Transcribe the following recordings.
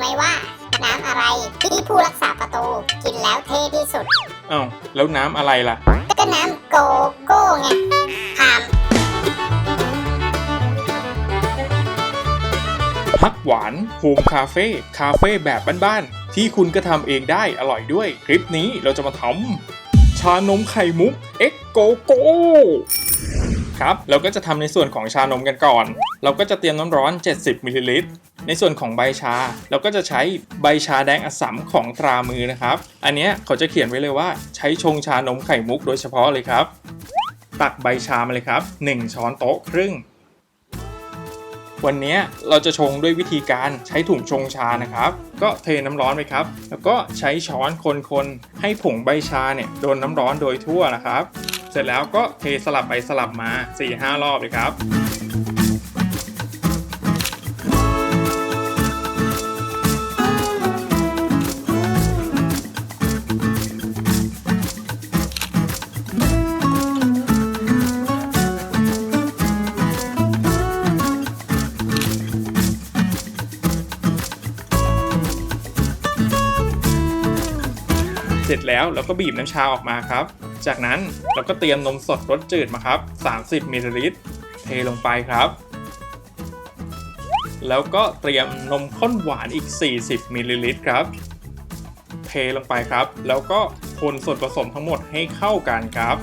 ไหมว่า น้ำอะไรที่ผู้รักษาประตู กินแล้วเท่ที่สุด อ้าวแล้วน้ำอะไรล่ะ ก็น้ำโกโก้ไงถามพักหวานโฮมคาเฟ่คาเฟ่แบบบ้านๆที่คุณก็ทำเองได้อร่อยด้วย คลิปนี้เราจะมาทำชานมไข่มุก เอ็กโกโก้ ครับ เราก็จะทำในส่วนของชานมกันก่อน เราก็จะเตรียมน้ำร้อน 70มิลลิลิตร ในส่วนของใบชา เราก็จะใช้ใบชาแดงอัสสัมของตรามือนะครับ อันนี้เขาจะเขียนไว้เลยว่าใช้ชงชานมไข่มุกโดยเฉพาะเลยครับ ตักใบชามาเลยครับ 1 ช้อนโต๊ะครึ่ง วันนี้เราจะชงด้วยวิธีการใช้ถุงชงชานะครับ ก็เทน้ำร้อนไปครับ แล้วก็ใช้ช้อนคนๆให้ผงใบชาเนี่ยโดนน้ำร้อนโดยทั่วนะครับ เสร็จแล้วก็เทสลับไปสลับมา 4-5 รอบเลยครับเสร็จแล้วเราก็บีบน้ำชาออกมาครับ จากนั้นเราก็เตรียมนมสดรสจืดมาครับ 30มิลลิลิตรเทลงไปครับ แล้วก็เตรียมนมข้นหวานอีก 40มิลลิลิตรครับ เทลงไปครับ แล้วก็คนส่วนผสมทั้งหมดให้เข้ากันครับ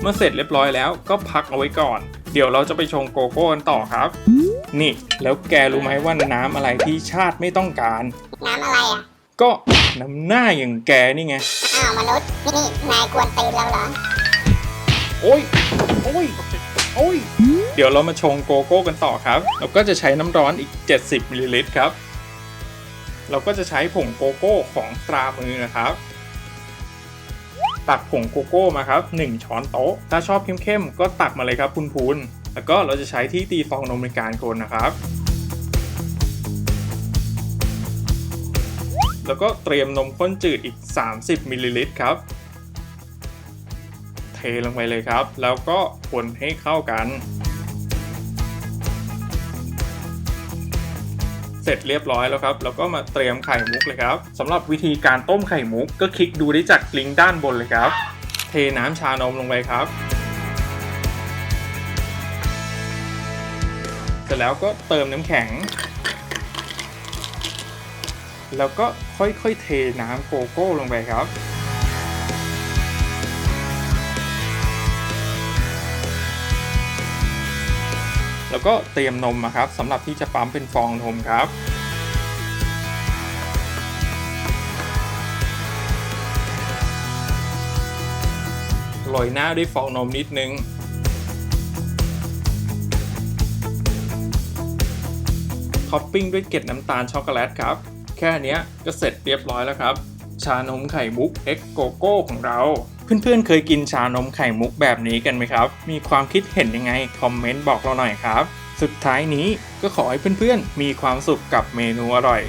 เมื่อเสร็จเรียบร้อยแล้วก็พักเอาไว้ก่อน เดี๋ยวเราจะไปชงโกโก้กันต่อครับ นี่ แล้วแกรู้ไหมว่าน้ำอะไรที่ชาติไม่ต้องการ น้ำอะไรอะ ก็น้ำหน้าอย่างแกนี่ไง อ้าวมนุษย์ นี่นายกวนตีนเราเหรอ โอ้ย โอ้ย โอ้ย เดี๋ยวเรามาชงโกโก้กันต่อครับ เราก็จะใช้น้ำร้อนอีก 70มิลลิลิตรครับ เราก็จะใช้ผงโกโก้ของตรามือนะครับ ตักผงโกโก้มาครับ1ช้อนโต๊ะ ถ้าชอบเข้มๆก็ตักมาเลยครับคุณพูนแล้วก็เราจะใช้ที่ตีฟองนมในการคนนะครับ แล้วก็เตรียมนมข้นจืดอีก 30มิลลิลิตรครับ เทลงไปเลยครับ แล้วก็คนให้เข้ากัน เสร็จเรียบร้อยแล้วครับ แล้วก็มาเตรียมไข่มุกเลยครับสำหรับวิธีการต้มไข่มุก ก็คลิกดูได้จากลิงก์ด้านบนเลยครับ เทน้ำชานมลงไปครับ เสร็จแล้วก็เติมน้ำแข็ง แล้วก็ค่อยๆเทน้ำโกโก้ลงไปครับ แล้วก็เตรียมนมครับสำหรับที่จะปั๊มเป็นฟองนมครับโรยหน้าด้วยฟองนมนิดนึง ท็อปปิ้งด้วยเกล็ดน้ำตาลช็อกโกแลตครับ แค่นี้ก็เสร็จเรียบร้อยแล้วครับ ชานมไข่มุกเอ็กโกโก้ของเรา เพื่อนๆ เคยกินชานมไข่มุกแบบนี้กันไหมครับ มีความคิดเห็นยังไง คอมเมนต์บอกเราหน่อยครับ สุดท้ายนี้ก็ขอให้เพื่อนๆ มีความสุขกับเมนูอร่อย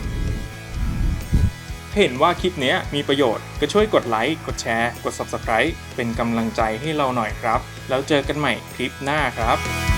ถ้าเห็นว่าคลิปนี้มีประโยชน์ก็ช่วยกดไลค์ กดแชร์ กด Subscribe เป็นกำลังใจให้เราหน่อยครับ แล้วเจอกันใหม่คลิปหน้าครับ